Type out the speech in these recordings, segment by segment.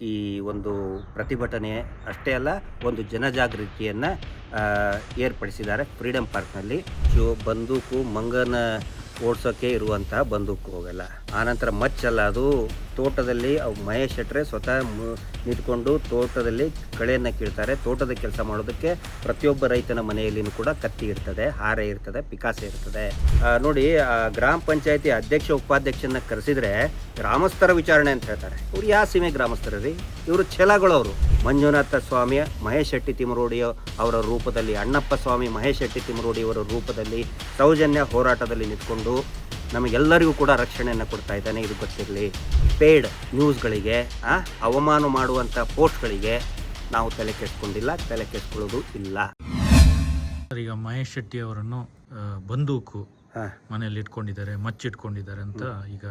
ಈ ಒಂದು ಪ್ರತಿಭಟನೆ ಅಷ್ಟೇ ಅಲ್ಲ ಒಂದು ಜನಜಾಗೃತಿಯನ್ನು ಏರ್ಪಡಿಸಿದ್ದಾರೆ ಫ್ರೀಡಮ್ ಪಾರ್ಕ್ನಲ್ಲಿ. ಬಂದೂಕು ಮಂಗನ ಓಡಿಸೋಕ್ಕೆ ಇರುವಂತಹ ಬಂದೂಕು ಹೋಗಲ್ಲ. ಆನಂತರ ಮಚ್ಚಲ್ಲ ಅದು. ತೋಟದಲ್ಲಿ ಅವು ಮಹೇಶ್ ಶೆಟ್ರೆ ಸ್ವತಃ ನಿಂತ್ಕೊಂಡು ತೋಟದಲ್ಲಿ ಕಳೆಯನ್ನು ಕೀಳ್ತಾರೆ. ತೋಟದ ಕೆಲಸ ಮಾಡೋದಕ್ಕೆ ಪ್ರತಿಯೊಬ್ಬ ರೈತನ ಮನೆಯಲ್ಲಿನೂ ಕೂಡ ಕತ್ತಿ ಇರ್ತದೆ, ಹಾರೆ ಇರ್ತದೆ, ಪಿಕಾಸೆ ಇರ್ತದೆ. ನೋಡಿ ಗ್ರಾಮ ಪಂಚಾಯತಿ ಅಧ್ಯಕ್ಷ ಉಪಾಧ್ಯಕ್ಷನ ಕರೆಸಿದ್ರೆ ಗ್ರಾಮಸ್ಥರ ವಿಚಾರಣೆ ಅಂತ ಹೇಳ್ತಾರೆ. ಇವ್ರು ಯಾವ ಸೀಮೆ ಗ್ರಾಮಸ್ಥರ ರೀ? ಇವರು ಛಲಗಳವರು. ಮಂಜುನಾಥ ಸ್ವಾಮಿ ಮಹೇಶ್ ಶೆಟ್ಟಿ ತಿಮರೋಡಿ ಅವರ ರೂಪದಲ್ಲಿ ಅಣ್ಣಪ್ಪ ಸ್ವಾಮಿ ಮಹೇಶ್ ಶೆಟ್ಟಿ ತಿಮರೋಡಿಯವರ ರೂಪದಲ್ಲಿ ಸೌಜನ್ಯ ಹೋರಾಟದಲ್ಲಿ ನಿಂತ್ಕೊಂಡು ನಮಗೆಲ್ಲರಿಗೂ ಕೂಡ ರಕ್ಷಣೆಯನ್ನು ಕೊಡ್ತಾ ಇದ್ದಾನೆ. ಇದು ಗೊತ್ತಿರಲಿ. ಪೇಯ್ಡ್ ನ್ಯೂಸ್ಗಳಿಗೆ ಆ, ಅವಮಾನ ಮಾಡುವಂಥ ಪೋಸ್ಟ್ಗಳಿಗೆ ನಾವು ತಲೆ ತಲೆಕೆಟ್ಕೊಳ್ಳೋದು ತಲೆ ಕೆಟ್ಕೊಳ್ಳೋದು ಇಲ್ಲ. ಈಗ ಮಹೇಶ್ ಶೆಟ್ಟಿ ಅವರನ್ನು ಬಂದೂಕು ಹಾ. ಮನೆಯಲ್ಲಿ ಇಟ್ಕೊಂಡಿದ್ದಾರೆ ಮಚ್ಚಿಟ್ಕೊಂಡಿದ್ದಾರೆ ಅಂತ ಈಗ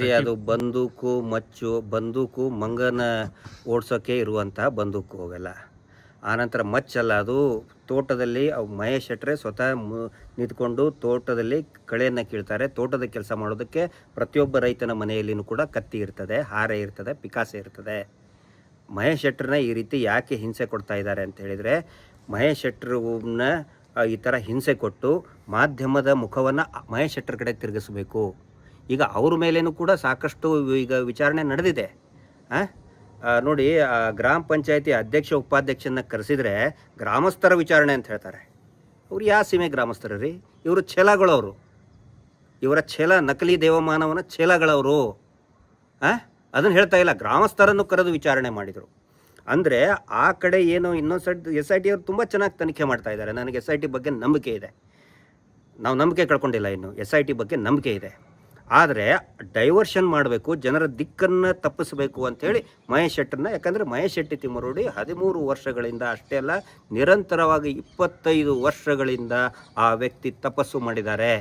ರೀ ಅದು ಬಂದೂಕು ಮಚ್ಚು ಬಂದೂಕು ಮಂಗನ ಓಡಿಸೋಕೆ ಇರುವಂತಹ ಬಂದೂಕು ಹೋಗಲ್ಲ. ಆನಂತರ ಮಚ್ಚಲ್ಲ ಅದು ತೋಟದಲ್ಲಿ ಅವು ಮಹೇಶ್ ಶೆಟ್ಟರೆ ಸ್ವತಃ ನಿಂತ್ಕೊಂಡು ತೋಟದಲ್ಲಿ ಕಳೆಯನ್ನು ಕೀಳ್ತಾರೆ. ತೋಟದ ಕೆಲಸ ಮಾಡೋದಕ್ಕೆ ಪ್ರತಿಯೊಬ್ಬ ರೈತನ ಮನೆಯಲ್ಲಿನೂ ಕೂಡ ಕತ್ತಿ ಇರ್ತದೆ ಹಾರೆ ಇರ್ತದೆ ಪಿಕಾಸೆ ಇರ್ತದೆ. ಮಹೇಶ್ ಶೆಟ್ರನ್ನ ಈ ರೀತಿ ಯಾಕೆ ಹಿಂಸೆ ಕೊಡ್ತಾ ಇದ್ದಾರೆ ಅಂತ ಹೇಳಿದರೆ ಮಹೇಶ್ ಶೆಟ್ರನ್ನ ಈ ಥರ ಹಿಂಸೆ ಕೊಟ್ಟು ಮಾಧ್ಯಮದ ಮುಖವನ್ನು ಮಹೇಶ್ ಶೆಟ್ರ್ ಕಡೆ ತಿರುಗಿಸಬೇಕು. ಈಗ ಅವ್ರ ಮೇಲೇನೂ ಕೂಡ ಸಾಕಷ್ಟು ಈಗ ವಿಚಾರಣೆ ನಡೆದಿದೆ? ಆ, ನೋಡಿ ಗ್ರಾಮ ಪಂಚಾಯತಿ ಅಧ್ಯಕ್ಷ ಉಪಾಧ್ಯಕ್ಷನ ಕರೆಸಿದ್ರೆ ಗ್ರಾಮಸ್ಥರ ವಿಚಾರಣೆ ಅಂತ ಹೇಳ್ತಾರೆ. ಅವ್ರು ಯಾವ ಸೀಮೆ ಗ್ರಾಮಸ್ಥರು ರೀ? ಇವರು ಛಲಗಳವರು. ಇವರ ಛಲ ನಕಲಿ ದೇವಮಾನವನ ಛಲಗಳವರು. ಹಾಂ ಅದನ್ನು ಹೇಳ್ತಾ ಇಲ್ಲ. ಗ್ರಾಮಸ್ಥರನ್ನು ಕರೆದು ವಿಚಾರಣೆ ಮಾಡಿದರು. ಅಂದರೆ ಆ ಕಡೆ ಏನು ಇನ್ನೊಂದು ಸೈಡ್ ಎಸ್ ಐ ಟಿ ಅವರು ತುಂಬ ಚೆನ್ನಾಗಿ ತನಿಖೆ ಮಾಡ್ತಾ ಇದ್ದಾರೆ. ನನಗೆ ಎಸ್ ಐ ಟಿ ಬಗ್ಗೆ ನಂಬಿಕೆ ಇದೆ. ನಾವು ನಂಬಿಕೆ ಕಳ್ಕೊಂಡಿಲ್ಲ ಇನ್ನು. ಎಸ್ ಐ ಟಿ ಬಗ್ಗೆ ನಂಬಿಕೆ ಇದೆ. ಆದರೆ ಡೈವರ್ಷನ್ ಮಾಡಬೇಕು, ಜನರ ದಿಕ್ಕನ್ನು ತಪ್ಪಿಸಬೇಕು ಅಂಥೇಳಿ ಮಹೇಶ್ ಶೆಟ್ಟರನ್ನ ಯಾಕಂದರೆ ಮಹೇಶ್ ಶೆಟ್ಟಿ ತಿಮ್ಮರೋಡಿ ಹದಿಮೂರು ವರ್ಷಗಳಿಂದ ಅಷ್ಟೇ ಅಲ್ಲ, ನಿರಂತರವಾಗಿ ಇಪ್ಪತ್ತೈದು ವರ್ಷಗಳಿಂದ ಆ ವ್ಯಕ್ತಿ ತಪಸ್ಸು ಮಾಡಿದ್ದಾರೆ.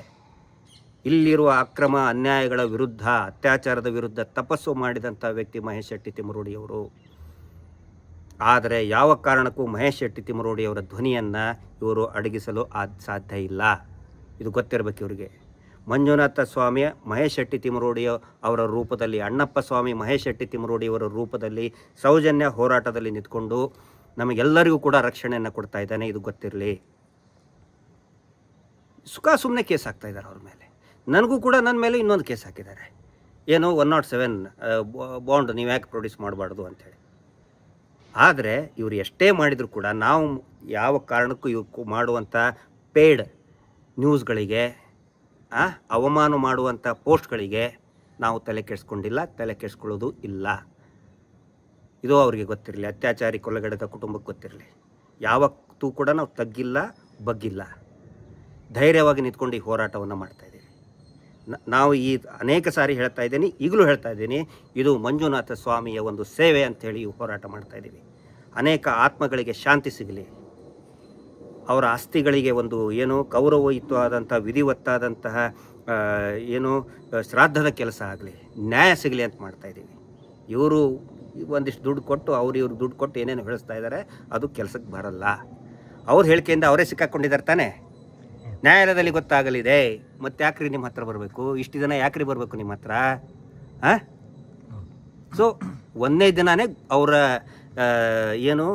ಇಲ್ಲಿರುವ ಅಕ್ರಮ ಅನ್ಯಾಯಗಳ ವಿರುದ್ಧ, ಅತ್ಯಾಚಾರದ ವಿರುದ್ಧ ತಪಸ್ಸು ಮಾಡಿದಂಥ ವ್ಯಕ್ತಿ ಮಹೇಶ್ ಶೆಟ್ಟಿ ತಿಮ್ಮರೂಡಿಯವರು. ಆದರೆ ಯಾವ ಕಾರಣಕ್ಕೂ ಮಹೇಶ್ ಶೆಟ್ಟಿ ತಿಮ್ಮರೂಡಿಯವರ ಧ್ವನಿಯನ್ನು ಇವರು ಅಡಗಿಸಲು ಸಾಧ್ಯ ಇಲ್ಲ. ಇದು ಗೊತ್ತಿರಬೇಕು ಇವರಿಗೆ. ಮಂಜುನಾಥ ಸ್ವಾಮಿ ಮಹೇಶ್ ಶೆಟ್ಟಿ ತಿಮರೋಡಿ ಅವರ ರೂಪದಲ್ಲಿ, ಅಣ್ಣಪ್ಪ ಸ್ವಾಮಿ ಮಹೇಶ್ ಶೆಟ್ಟಿ ತಿಮರೋಡಿಯವರ ರೂಪದಲ್ಲಿ ಸೌಜನ್ಯ ಹೋರಾಟದಲ್ಲಿ ನಿಂತ್ಕೊಂಡು ನಮಗೆಲ್ಲರಿಗೂ ಕೂಡ ರಕ್ಷಣೆಯನ್ನು ಕೊಡ್ತಾ ಇದ್ದಾನೆ, ಇದು ಗೊತ್ತಿರಲಿ. ಸುಖ ಸುಮ್ಮನೆ ಕೇಸ್ ಹಾಕ್ತಾ ಇದ್ದಾರೆ ಅವ್ರ ಮೇಲೆ. ನನಗೂ ಕೂಡ ನನ್ನ ಮೇಲೆ ಇನ್ನೊಂದು ಕೇಸ್ ಹಾಕಿದ್ದಾರೆ. ಏನು ಒನ್ ನಾಟ್ ಸೆವೆನ್ ಬಾಂಡ್ ನೀವು ಯಾಕೆ ಪ್ರೊಡ್ಯೂಸ್ ಮಾಡಬಾರ್ದು ಅಂಥೇಳಿ. ಆದರೆ ಇವರು ಎಷ್ಟೇ ಮಾಡಿದರೂ ಕೂಡ ನಾವು ಯಾವ ಕಾರಣಕ್ಕೂ ಇವ್ರು ಮಾಡುವಂಥ ಪೇಯ್ಡ್ ನ್ಯೂಸ್ಗಳಿಗೆ ಅವಮಾನ ಮಾಡುವಂಥ ಪೋಸ್ಟ್ಗಳಿಗೆ ನಾವು ತಲೆ ಕೆಡಿಸ್ಕೊಂಡಿಲ್ಲ, ತಲೆ ಕೆಡಿಸ್ಕೊಳ್ಳೋದು ಇಲ್ಲ. ಇದು ಅವರಿಗೆ ಗೊತ್ತಿರಲಿ, ಅತ್ಯಾಚಾರಿ ಕೊಲೆಗಡೆದ ಕುಟುಂಬಕ್ಕೆ ಗೊತ್ತಿರಲಿ. ಯಾವತ್ತೂ ಕೂಡ ನಾವು ತಗ್ಗಿಲ್ಲ, ಬಗ್ಗಿಲ್ಲ. ಧೈರ್ಯವಾಗಿ ನಿಂತ್ಕೊಂಡು ಈ ಹೋರಾಟವನ್ನು ಮಾಡ್ತಾ ಇದ್ದೀವಿ. ನ- ನಾವು ಈ ಅನೇಕ ಸಾರಿ ಹೇಳ್ತಾ ಇದ್ದೀನಿ, ಈಗಲೂ ಹೇಳ್ತಾ ಇದ್ದೀನಿ, ಇದು ಮಂಜುನಾಥ ಸ್ವಾಮಿಯ ಒಂದು ಸೇವೆ ಅಂಥೇಳಿ ಈ ಹೋರಾಟ ಮಾಡ್ತಾ ಇದ್ದೀವಿ. ಅನೇಕ ಆತ್ಮಗಳಿಗೆ ಶಾಂತಿ ಸಿಗಲಿ. ಅವರ ಆಸ್ತಿಗಳಿಗೆ ಒಂದು ಏನು ಗೌರವಯುತವಾದಂಥ ವಿಧಿವತ್ತಾದಂತಹ ಏನು ಶ್ರಾದ್ದದ ಕೆಲಸ ಆಗಲಿ, ನ್ಯಾಯ ಸಿಗಲಿ ಅಂತ ಮಾಡ್ತಾ ಇದ್ದೀವಿ. ಇವರು ಒಂದಿಷ್ಟು ದುಡ್ಡು ಕೊಟ್ಟು, ಅವ್ರು ಇವ್ರಿಗೆ ದುಡ್ಡು ಕೊಟ್ಟು ಏನೇನು ಬೆಳೆಸ್ತಾ ಇದ್ದಾರೆ, ಅದು ಕೆಲಸಕ್ಕೆ ಬರಲ್ಲ. ಅವ್ರ ಹೇಳಿಕೆಯಿಂದ ಅವರೇ ಸಿಕ್ಕಾಕೊಂಡಿದ್ದಾರೆ ತಾನೇ? ನ್ಯಾಯಾಲಯದಲ್ಲಿ ಗೊತ್ತಾಗಲಿದೆ. ಮತ್ತೆ ಯಾಕ್ರಿ ನಿಮ್ಮ ಹತ್ರ ಬರಬೇಕು? ಇಷ್ಟು ದಿನ ಯಾಕ್ರಿ ಬರಬೇಕು ನಿಮ್ಮ ಹತ್ರ? ಹಾಂ ಸೊ ಒಂದನೇ ದಿನವೇ ಅವರ ಏನು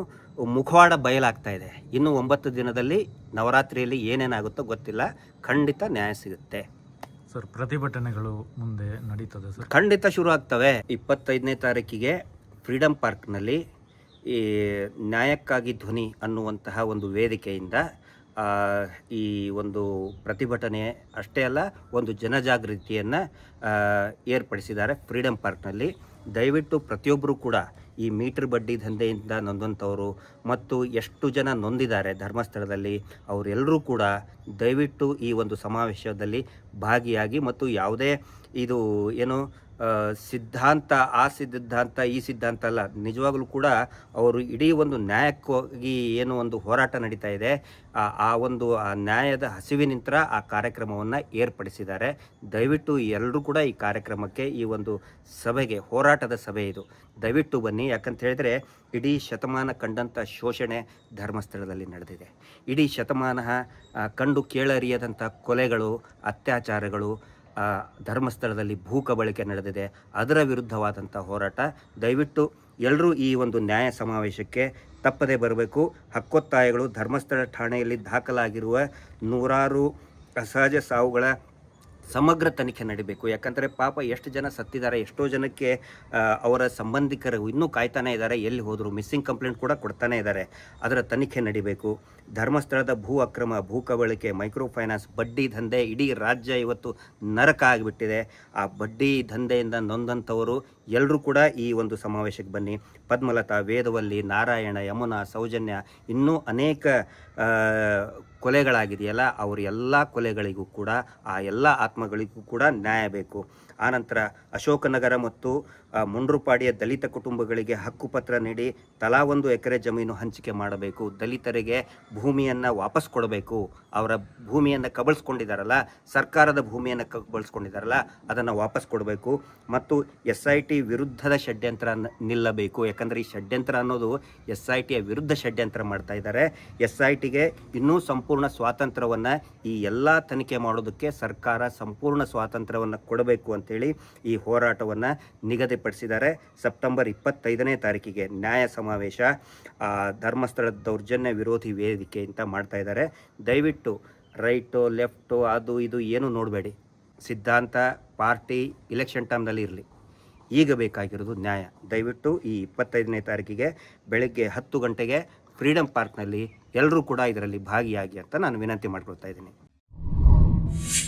ಮುಖವಾಡ ಬಯಲಾಗ್ತಾ ಇದೆ. ಇನ್ನು ಒಂಬತ್ತು ದಿನದಲ್ಲಿ ನವರಾತ್ರಿಯಲ್ಲಿ ಏನೇನಾಗುತ್ತೋ ಗೊತ್ತಿಲ್ಲ. ಖಂಡಿತ ನ್ಯಾಯ ಸಿಗುತ್ತೆ. ಸರ್ ಪ್ರತಿಭಟನೆಗಳು ಮುಂದೆ ನಡೀತದೆ ಸರ್? ಖಂಡಿತ ಶುರು ಆಗ್ತವೆ. ಇಪ್ಪತ್ತೈದನೇ ತಾರೀಕಿಗೆ ಫ್ರೀಡಮ್ ಪಾರ್ಕ್ನಲ್ಲಿ ಈ ನ್ಯಾಯಕ್ಕಾಗಿ ಧ್ವನಿ ಅನ್ನುವಂತಹ ಒಂದು ವೇದಿಕೆಯಿಂದ ಈ ಒಂದು ಪ್ರತಿಭಟನೆ ಅಷ್ಟೇ ಅಲ್ಲ ಒಂದು ಜನಜಾಗೃತಿಯನ್ನು ಏರ್ಪಡಿಸಿದ್ದಾರೆ ಫ್ರೀಡಮ್ ಪಾರ್ಕ್ನಲ್ಲಿ. ದಯವಿಟ್ಟು ಪ್ರತಿಯೊಬ್ಬರೂ ಕೂಡ ಈ ಮೀಟರ್ ಬಡ್ಡಿ ದಂಧೆಯಿಂದ ನೊಂದಂಥವರು ಮತ್ತು ಎಷ್ಟು ಜನ ನೊಂದಿದ್ದಾರೆ ಧರ್ಮಸ್ಥಳದಲ್ಲಿ ಅವರೆಲ್ಲರೂ ಕೂಡ ದಯವಿಟ್ಟು ಈ ಒಂದು ಸಮಾವೇಶದಲ್ಲಿ ಭಾಗಿಯಾಗಿ ಮತ್ತು ಯಾವುದೇ ಇದು ಏನು ಸಿದ್ಧಾಂತ, ಆ ಸಿದ್ಧಾಂತ, ಈ ಸಿದ್ಧಾಂತ ಅಲ್ಲ, ನಿಜವಾಗಲೂ ಕೂಡ ಅವರು ಇಡೀ ಒಂದು ನ್ಯಾಯಕ್ಕಾಗಿ ಏನು ಒಂದು ಹೋರಾಟ ನಡೀತಾ ಇದೆ, ಆ ಒಂದು, ಆ ನ್ಯಾಯದ ಹಸಿವಿನಿಂದ ಆ ಕಾರ್ಯಕ್ರಮವನ್ನು ಏರ್ಪಡಿಸಿದ್ದಾರೆ. ದಯವಿಟ್ಟು ಎಲ್ಲರೂ ಕೂಡ ಈ ಕಾರ್ಯಕ್ರಮಕ್ಕೆ ಈ ಒಂದು ಸಭೆಗೆ, ಹೋರಾಟದ ಸಭೆ ಇದು. ದಯವಿಟ್ಟು ಬನ್ನಿ, ಯಾಕಂತ ಹೇಳಿದರೆ ಇಡೀ ಶತಮಾನ ಕಂಡಂಥ ಶೋಷಣೆ ಧರ್ಮಸ್ಥಳದಲ್ಲಿ ನಡೆದಿದೆ. ಇಡೀ ಶತಮಾನ ಕಂಡು ಕೇಳರಿಯದಂಥ ಕೊಲೆಗಳು ಅತ್ಯಾಚಾರಗಳು ಆ, ಧರ್ಮಸ್ಥಳದಲ್ಲಿ ಭೂ ಬಳಕೆ ನಡೆದಿದೆ. ಅದರ ವಿರುದ್ಧವಾದಂಥ ಹೋರಾಟ. ದಯವಿಟ್ಟು ಎಲ್ಲರೂ ಈ ಒಂದು ನ್ಯಾಯ ಸಮಾವೇಶಕ್ಕೆ ತಪ್ಪದೇ ಬರಬೇಕು. ಹಕ್ಕೊತ್ತಾಯಗಳು ಧರ್ಮಸ್ಥಳ ಠಾಣೆಯಲ್ಲಿ ದಾಖಲಾಗಿರುವ ನೂರಾರು ಅಸಹಜ ಸಾವುಗಳ ಸಮಗ್ರ ತನಿಖೆ ನಡೀಬೇಕು. ಯಾಕಂದರೆ ಪಾಪ ಎಷ್ಟು ಜನ ಸತ್ತಿದ್ದಾರೆ, ಎಷ್ಟೋ ಜನಕ್ಕೆ ಅವರ ಸಂಬಂಧಿಕರು ಇನ್ನೂ ಕಾಯ್ತಾನೆ ಇದ್ದಾರೆ. ಎಲ್ಲಿ ಹೋದರು ಮಿಸ್ಸಿಂಗ್ ಕಂಪ್ಲೇಂಟ್ ಕೂಡ ಕೊಡ್ತಾನೆ ಇದ್ದಾರೆ. ಅದರ ತನಿಖೆ ನಡೀಬೇಕು. ಧರ್ಮಸ್ಥಳದ ಭೂ ಅಕ್ರಮ, ಭೂ ಕಬಳಿಕೆ, ಮೈಕ್ರೋ ಫೈನಾನ್ಸ್, ಬಡ್ಡಿ ದಂಧೆ, ಇಡೀ ರಾಜ್ಯ ಇವತ್ತು ನರಕ ಆಗಿಬಿಟ್ಟಿದೆ. ಆ ಬಡ್ಡಿ ದಂಧೆಯಿಂದ ನೊಂದಂಥವರು ಎಲ್ಲರೂ ಕೂಡ ಈ ಒಂದು ಸಮಾವೇಶಕ್ಕೆ ಬನ್ನಿ. ಪದ್ಮಲತಾ, ವೇದವಲ್ಲಿ, ನಾರಾಯಣ, ಯಮುನಾ, ಸೌಜನ್ಯ ಇನ್ನೂ ಅನೇಕ ಕೊಲೆಗಳಾಗಿದೆಯಲ್ಲ, ಅವ್ರ ಎಲ್ಲ ಕೊಲೆಗಳಿಗೂ ಕೂಡ, ಆ ಎಲ್ಲ ಆತ್ಮಗಳಿಗೂ ಕೂಡ ನ್ಯಾಯ ಬೇಕು. ಆನಂತರ ಅಶೋಕನಗರ ಮತ್ತು ಮುಂಡ್ರುಪಾಡಿಯ ದಲಿತ ಕುಟುಂಬಗಳಿಗೆ ಹಕ್ಕುಪತ್ರ ನೀಡಿ ತಲಾ ಒಂದು ಎಕರೆ ಜಮೀನು ಹಂಚಿಕೆ ಮಾಡಬೇಕು. ದಲಿತರಿಗೆ ಭೂಮಿಯನ್ನು ವಾಪಸ್ ಕೊಡಬೇಕು. ಅವರ ಭೂಮಿಯನ್ನು ಕಬಳಿಸ್ಕೊಂಡಿದ್ದಾರಲ್ಲ ಸರ್ಕಾರದ ಭೂಮಿಯನ್ನು ಕಬಳಿಸ್ಕೊಂಡಿದ್ದಾರಲ್ಲ ಅದನ್ನು ವಾಪಸ್ ಕೊಡಬೇಕು. ಮತ್ತು ಎಸ್ ಐ ಟಿ ವಿರುದ್ಧದ ಷಡ್ಯಂತ್ರ ನಿಲ್ಲಬೇಕು. ಯಾಕಂದರೆ ಈ ಷಡ್ಯಂತ್ರ ಅನ್ನೋದು ಎಸ್ ಐ ಟಿಯ ವಿರುದ್ಧ ಷಡ್ಯಂತ್ರ ಮಾಡ್ತಾ ಇದ್ದಾರೆ ಎಸ್ ಐ ಟಿಗೆ ಇನ್ನೂ ಸಂಪೂರ್ಣ ಸ್ವಾತಂತ್ರ್ಯವನ್ನು ಈ ಎಲ್ಲ ತನಿಖೆ ಮಾಡೋದಕ್ಕೆ ಸರ್ಕಾರ ಸಂಪೂರ್ಣ ಸ್ವಾತಂತ್ರ್ಯವನ್ನು ಕೊಡಬೇಕು ಅಂತೇಳಿ ಈ ಹೋರಾಟವನ್ನು ನಿಗದಿಪಡಿಸಿದ್ದಾರೆ. ಸೆಪ್ಟೆಂಬರ್ ಇಪ್ಪತ್ತೈದನೇ ತಾರೀಕಿಗೆ ನ್ಯಾಯ ಸಮಾವೇಶ ಧರ್ಮಸ್ಥಳದ ದೌರ್ಜನ್ಯ ವಿರೋಧಿ ವೇದಿಕೆ ಅಂತ ಮಾಡ್ತಾ ಇದ್ದಾರೆ. ದಯವಿಟ್ಟು ರೈಟು, ಲೆಫ್ಟು, ಅದು ಇದು ಏನು ನೋಡಬೇಡಿ. ಸಿದ್ಧಾಂತ, ಪಾರ್ಟಿ ಇಲೆಕ್ಷನ್ ಟೈಮ್ನಲ್ಲಿ ಇರಲಿ. ಈಗ ಬೇಕಾಗಿರೋದು ನ್ಯಾಯ. ದಯವಿಟ್ಟು ಈ ಇಪ್ಪತ್ತೈದನೇ ತಾರೀಕಿಗೆ ಬೆಳಗ್ಗೆ ಹತ್ತು ಗಂಟೆಗೆ ಫ್ರೀಡಮ್ ಪಾರ್ಕ್ನಲ್ಲಿ ಎಲ್ಲರೂ ಕೂಡ ಇದರಲ್ಲಿ ಭಾಗಿಯಾಗಿ ಅಂತ ನಾನು ವಿನಂತಿ ಮಾಡ್ಕೊಳ್ತಾ ಇದ್ದೀನಿ.